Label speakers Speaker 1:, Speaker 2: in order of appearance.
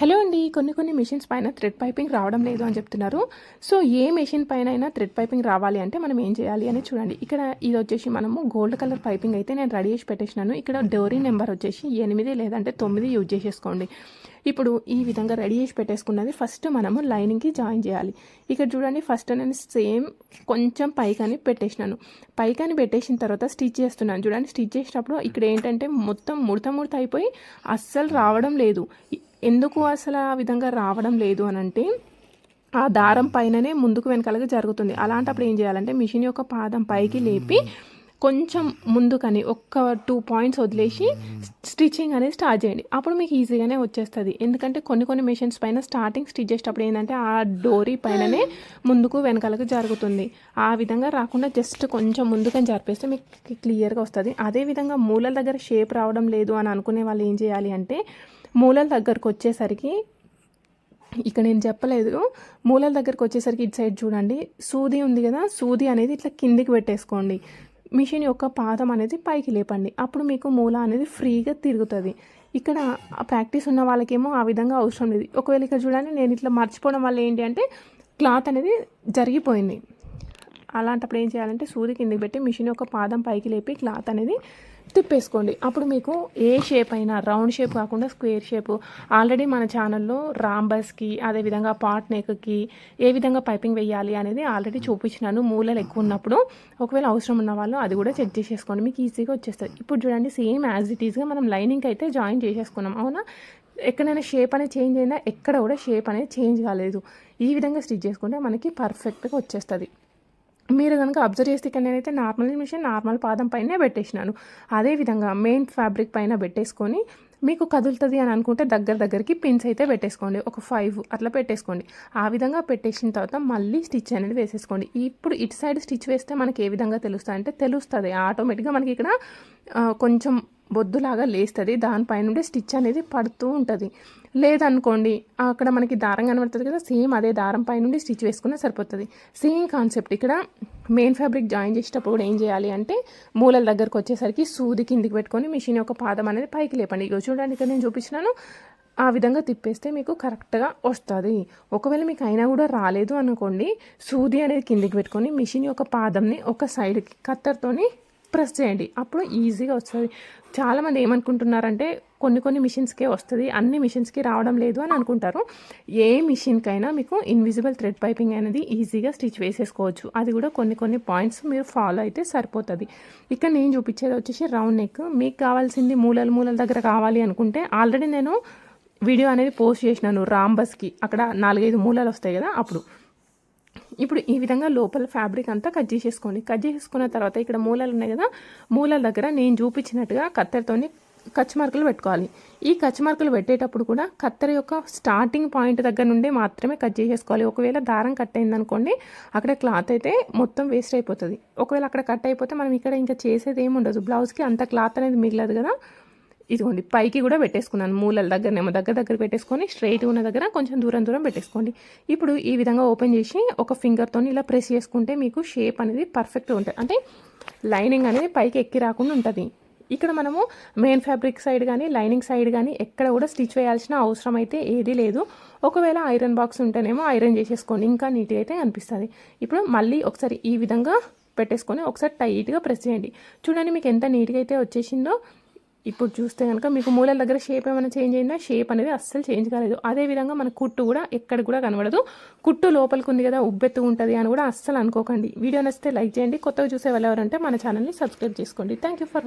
Speaker 1: Hello అండి కొన్ని కొన్ని మిషన్స్ పైన థ్రెడ్ పైపింగ్ రావడం లేదు అని చెప్తున్నారు. సో ఏ మెషిన్ పైన అయినా థ్రెడ్ పైపింగ్ రావాలి అంటే మనం ఏం చేయాలి అని చూడండి. ఇక్కడ ఇది వచ్చేసి మనము గోల్డ్ కలర్ పైపింగ్ అయితే నేను రెడీ చేసి పెట్టేసినాను. ఇక్కడ డోరీ నెంబర్ వచ్చేసి ఎనిమిది లేదంటే తొమ్మిది యూజ్ చేసేసుకోండి. ఇప్పుడు ఈ విధంగా రెడీ చేసి పెట్టేసుకున్నది ఫస్ట్ మనము లైనింగ్కి జాయిన్ చేయాలి. ఇక్కడ చూడండి ఫస్ట్ నేను సేమ్ కొంచెం పైకాని పెట్టేసినాను. పైకాని పెట్టేసిన తర్వాత స్టిచ్ చేస్తున్నాను. చూడండి స్టిచ్ చేసేటప్పుడు ఇక్కడ ఏంటంటే మొత్తం ముడత ముడత అయిపోయి అస్సలు రావడం లేదు. ఎందుకు అసలు ఆ విధంగా రావడం లేదు అని అంటే ఆ దారం పైననే ముందుకు వెనకాలగా జరుగుతుంది. అలాంటప్పుడు ఏం చేయాలంటే మిషన్ యొక్క పాదం పైకి లేపి కొంచెం ముందుకని ఒక్క టూ పాయింట్స్ వదిలేసి స్టిచ్చింగ్ అనేది స్టార్ట్ చేయండి. అప్పుడు మీకు ఈజీగానే వచ్చేస్తుంది. ఎందుకంటే కొన్ని కొన్ని మిషన్స్ పైన స్టార్టింగ్ స్టిచ్ చేసేటప్పుడు ఏంటంటే ఆ డోరీ పైననే ముందుకు వెనకాలకు జరుగుతుంది. ఆ విధంగా రాకుండా జస్ట్ కొంచెం ముందుకని జరిపేస్తే మీకు క్లియర్గా వస్తుంది. అదేవిధంగా మూలల దగ్గర షేప్ రావడం లేదు అని అనుకునే వాళ్ళు ఏం చేయాలి అంటే మూలల దగ్గరకు వచ్చేసరికి ఇక్కడ నేను చెప్పలేదు. మూలల దగ్గరకు వచ్చేసరికి ఇటు సైడ్ చూడండి. సూది ఉంది కదా సూది అనేది ఇట్లా కిందికి పెట్టేసుకోండి. మిషన్ యొక్క పాదం అనేది పైకి లేపండి. అప్పుడు మీకు మూల అనేది ఫ్రీగా తిరుగుతుంది. ఇక్కడ ప్రాక్టీస్ ఉన్న వాళ్ళకేమో ఆ విధంగా అవసరం లేదు. ఒకవేళ ఇక్కడ చూడండి నేను ఇట్లా మర్చిపోవడం వల్ల ఏంటి అంటే క్లాత్ అనేది జరిగిపోయింది. అలాంటప్పుడు ఏం చేయాలంటే సూది కిందకి పెట్టి మిషన్ యొక్క పాదం పైకి లేపి క్లాత్ అనేది తిప్పేసుకోండి. అప్పుడు మీకు ఏ షేప్ అయినా రౌండ్ షేప్ కాకుండా స్క్వేర్ షేప్ ఆల్రెడీ మన ఛానల్లో రాంబస్కి అదేవిధంగా పాట్ నెక్కి ఏ విధంగా పైపింగ్ వేయాలి అనేది ఆల్రెడీ చూపించినాను. మూలలు ఎక్కువ ఉన్నప్పుడు ఒకవేళ అవసరం ఉన్న వాళ్ళు అది కూడా చెక్ చేసేసుకోండి. మీకు ఈజీగా వచ్చేస్తుంది. ఇప్పుడు చూడండి సేమ్ యాజ్ ఇట్ ఈస్గా మనం లైనింగ్ అయితే జాయిన్ చేసేసుకున్నాం. అవునా? ఎక్కడైనా షేప్ అనేది చేంజ్ అయినా ఎక్కడ కూడా షేప్ అనేది చేంజ్ కాలేదు. ఈ విధంగా స్టిచ్ చేసుకుంటే మనకి పర్ఫెక్ట్గా వచ్చేస్తుంది. మీరు కనుక అబ్జర్వ్ చేస్తే ఇక్కడ నేనైతే నార్మల్ మిషన్ నార్మల్ పాదం పైనే పెట్టేసినాను. అదేవిధంగా మెయిన్ ఫ్యాబ్రిక్ పైన పెట్టేసుకొని మీకు కదులుతుంది అని అనుకుంటే దగ్గర దగ్గరికి పిన్స్ అయితే పెట్టేసుకోండి. ఒక ఫైవ్ అట్లా పెట్టేసుకోండి. ఆ విధంగా పెట్టేసిన తర్వాత మళ్ళీ స్టిచ్ అనేది వేసేసుకోండి. ఇప్పుడు ఇటు సైడ్ స్టిచ్ వేస్తే మనకి ఏ విధంగా తెలుస్తుంది అంటే తెలుస్తుంది. ఆటోమేటిక్గా మనకి ఇక్కడ కొంచెం బొద్దులాగా లేస్తుంది. దానిపైన నుండి స్టిచ్ అనేది పడుతూ ఉంటుంది. లేదనుకోండి అక్కడ మనకి దారం కనబడుతుంది కదా సేమ్ అదే దారం పై నుండి స్టిచ్ వేసుకున్నా సరిపోతుంది. సేమ్ కాన్సెప్ట్ ఇక్కడ. మెయిన్ ఫ్యాబ్రిక్ జాయిన్ చేసేటప్పుడు కూడా ఏం చేయాలి అంటే మూలల దగ్గరకు వచ్చేసరికి సూది కిందికి పెట్టుకొని మిషన్ యొక్క పాదం అనేది పైకి లేపండి. ఇక చూడండి ఇక్కడ నేను చూపించినాను. ఆ విధంగా తిప్పేస్తే మీకు కరెక్ట్గా వస్తుంది. ఒకవేళ మీకు అయినా కూడా రాలేదు అనుకోండి సూది అనేది కిందికి పెట్టుకొని మిషన్ యొక్క పాదంని ఒక సైడ్కి కత్తర్తోని ప్రెస్ చేయండి. అప్పుడు ఈజీగా వస్తుంది. చాలామంది ఏమనుకుంటున్నారంటే కొన్ని కొన్ని మిషన్స్కే వస్తుంది. అన్ని మిషన్స్కి రావడం లేదు అని అనుకుంటారు. ఏ మిషన్కైనా మీకు ఇన్విజిబుల్ థ్రెడ్ పైపింగ్ అనేది ఈజీగా స్టిచ్ వేసేసుకోవచ్చు. అది కూడా కొన్ని కొన్ని పాయింట్స్ మీరు ఫాలో అయితే సరిపోతుంది. ఇక్కడ నేను చూపించేది వచ్చేసి రౌండ్ నెక్. మీకు కావాల్సింది మూలల మూలల దగ్గర కావాలి అనుకుంటే ఆల్రెడీ నేను వీడియో అనేది పోస్ట్ చేసినాను రాంబస్కి. అక్కడ నాలుగైదు మూలలు వస్తాయి కదా అప్పుడు. ఇప్పుడు ఈ విధంగా లోపల ఫ్యాబ్రిక్ అంతా కట్ చేసేసుకోండి. కట్ చేసేసుకున్న తర్వాత ఇక్కడ మూలలు ఉన్నాయి కదా మూలల దగ్గర నేను చూపించినట్టుగా కత్తెరతోని కచ్ మార్కులు పెట్టుకోవాలి. ఈ కచ్ మార్కులు పెట్టేటప్పుడు కూడా కత్తెర యొక్క స్టార్టింగ్ పాయింట్ దగ్గర నుండి మాత్రమే కట్ చేసేసుకోవాలి. ఒకవేళ దారం కట్ అయిందనుకోండి అక్కడ క్లాత్ అయితే మొత్తం వేస్ట్ అయిపోతుంది. ఒకవేళ అక్కడ కట్ అయిపోతే మనం ఇక్కడ ఇంకా చేసేది ఏమి ఉండదు బ్లౌజ్కి అంత క్లాత్ అనేది మిగలదు కదా. ఇదిగోండి పైకి కూడా పెట్టేసుకున్నాను. మూలల దగ్గరనేమో దగ్గర దగ్గర పెట్టేసుకొని స్ట్రైట్ ఉన్న దగ్గర కొంచెం దూరం దూరం పెట్టేసుకోండి. ఇప్పుడు ఈ విధంగా ఓపెన్ చేసి ఒక ఫింగర్తో ఇలా ప్రెస్ చేసుకుంటే మీకు షేప్ అనేది పర్ఫెక్ట్గా ఉంటుంది. అంటే లైనింగ్ అనేది పైకి ఎక్కి రాకుండా ఉంటుంది. ఇక్కడ మనము మెయిన్ ఫ్యాబ్రిక్ సైడ్ కానీ లైనింగ్ సైడ్ కానీ ఎక్కడ కూడా స్టిచ్ వేయాల్సిన అవసరం అయితే ఏదీ లేదు. ఒకవేళ ఐరన్ బాక్స్ ఉంటేనేమో ఐరన్ చేసేసుకోండి. ఇంకా నీట్గా అయితే అనిపిస్తుంది. ఇప్పుడు మళ్ళీ ఒకసారి ఈ విధంగా పెట్టేసుకొని ఒకసారి టైట్గా ప్రెస్ చేయండి. చూడండి మీకు ఎంత నీట్గా అయితే వచ్చేసిందో. ఇప్పుడు చూస్తే కనుక మీకు మూలల దగ్గర షేప్ ఏమైనా చేంజ్ అయిందా? షేప్ అనేది అస్సలు చేంజ్ కాలేదు. అదేవిధంగా మన కుట్టు కూడా ఎక్కడ కూడా కనబడదు. కుట్టు లోపలికి ఉంది కదా ఉబ్బెత్తు ఉంటుంది అని కూడా అస్సలు అనుకోకండి. వీడియో నచ్చితే లైక్ చేయండి. కొత్తగా చూసే వాళ్ళు ఎవరంటే మన ఛానల్ని సబ్స్క్రైబ్ చేసుకోండి. Thank you for